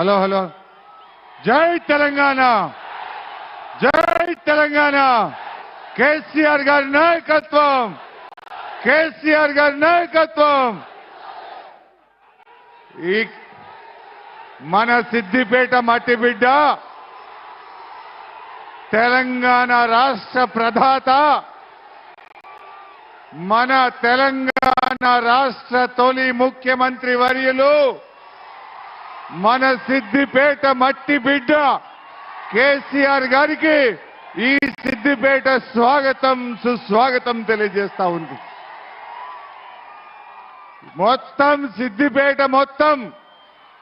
Hello hello. జై తెలంగాణ. జై తెలంగాణ. కేసీఆర్ గారి నాయకత్వం. కేసీఆర్ గారి నాయకత్వం. ఈ మన సిద్దిపేట మట్టి బిడ్డ తెలంగాణ రాష్ట్ర ప్రధాత మన తెలంగాణ రాష్ట్ర తొలి ముఖ్యమంత్రి వర్యులు మన సిద్దిపేట మట్టి బిడ్డ కేసీఆర్ గారికి ఈ సిద్దిపేట స్వాగతం సుస్వాగతం తెలియజేస్తా ఉంది. మొత్తం సిద్దిపేట మొత్తం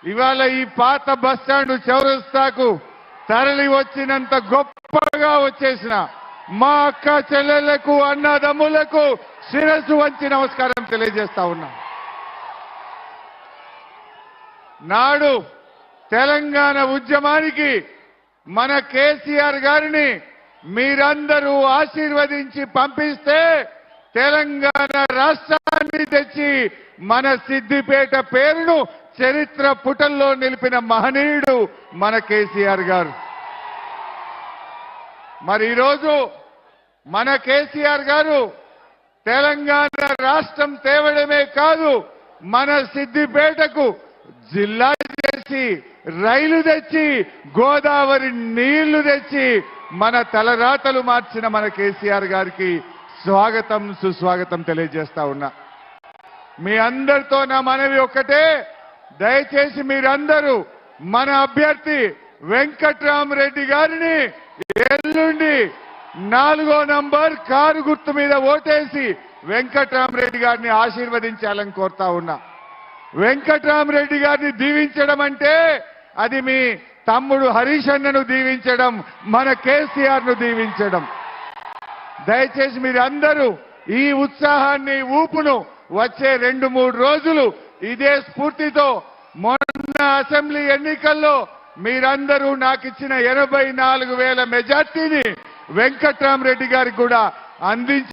ఇవాళ ఈ పాత బస్టాండ్ చౌరస్తాకు తరలి వచ్చినంత గొప్పగా వచ్చేసిన మా అక్క చెల్లెళ్ళకు అన్నదమ్ములకు శిరస్సు వంచి నమస్కారం తెలియజేస్తా ఉన్నా. నాడు తెలంగాణ ఉద్యమానికి మన కేసీఆర్ గారిని మీరందరూ ఆశీర్వదించి పంపిస్తే తెలంగాణ రాష్ట్రాన్ని తెచ్చి మన సిద్దిపేట పేరును చరిత్ర పుటల్లో నిలిపిన మహనీయుడు మన కేసీఆర్ గారు. మరి ఈరోజు మన కేసీఆర్ గారు తెలంగాణ రాష్ట్రం తేవడమే కాదు మన సిద్దిపేటకు జిల్లా చేసి రైలు తెచ్చి గోదావరి నీళ్ళు తెచ్చి మన తలరాతలు మార్చిన మన కేసీఆర్ గారికి స్వాగతం సుస్వాగతం తెలియజేస్తా ఉన్నా. మీ అందరితో నా మనవి ఒక్కటే దయచేసి మీరందరూ మన అభ్యర్థి వెంకట్రామరెడ్డి గారిని ఎల్లుండి నాలుగో నంబర్ కారు గుర్తు మీద ఓటేసి వెంకట్రామరెడ్డి గారిని ఆశీర్వదించాలని కోరుతా ఉన్నా. వెంకట్రామరెడ్డి గారిని దీవించడం అంటే అది మీ తమ్ముడు హరీష్ అన్నను దీవించడం మన కేసీఆర్ను దీవించడం. దయచేసి మీరందరూ ఈ ఉత్సాహాన్ని ఊపును వచ్చే రెండు మూడు రోజులు ఇదే స్ఫూర్తితో మొన్న అసెంబ్లీ ఎన్నికల్లో మీరందరూ నాకు ఇచ్చిన ఎనభై నాలుగు వేల మెజార్టీని వెంకట్రామరెడ్డి గారికి కూడా అందించి